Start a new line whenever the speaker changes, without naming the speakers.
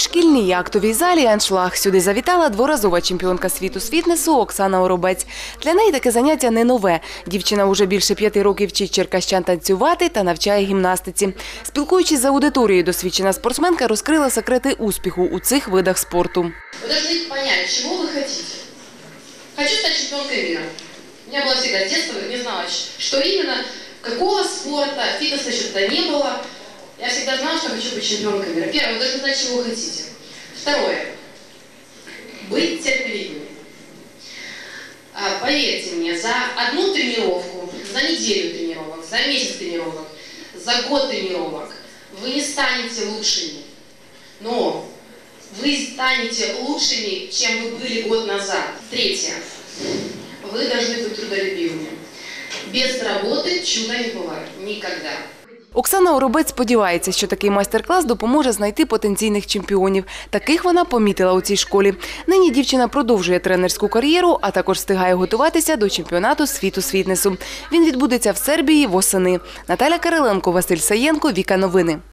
шкільній актовій залі аншлаг сюди завітала дворазова чемпіонка світу з фітнесу Оксана Оробець. Для неї таке заняття не нове. Дівчина уже більше п'яти років вчить черкащан танцювати та навчає гімнастиці. Спілкуючись з аудиторією, досвідчена спортсменка розкрила секрети успіху у цих видах спорту.
Вы должны понять, чего вы хотите. Хочу стать чемпионкой мира. У меня было всегда с детства, не знала, что именно, какого спорта, фитнеса еще тогда не было. Быть чемпионкой мира. Первое, вы должны знать, чего вы хотите. Второе, быть терпеливыми. А, Поверьте мне, за одну тренировку, за неделю тренировок, за месяц тренировок, за год тренировок вы не станете лучшими. Но вы станете лучшими, чем вы были год назад. Третье. Вы должны быть трудолюбивыми. Без работы чуда не бывает. Никогда.
Оксана Оробець сподівається, що такий майстер-клас допоможе знайти потенційних чемпіонів. Таких вона помітила у цій школі. Нині дівчина продовжує тренерську кар'єру, а також встигає готуватися до чемпіонату світу з фітнесу. Він відбудеться в Сербії восени. Наталя Кириленко, Василь Саєнко, Віка Новини.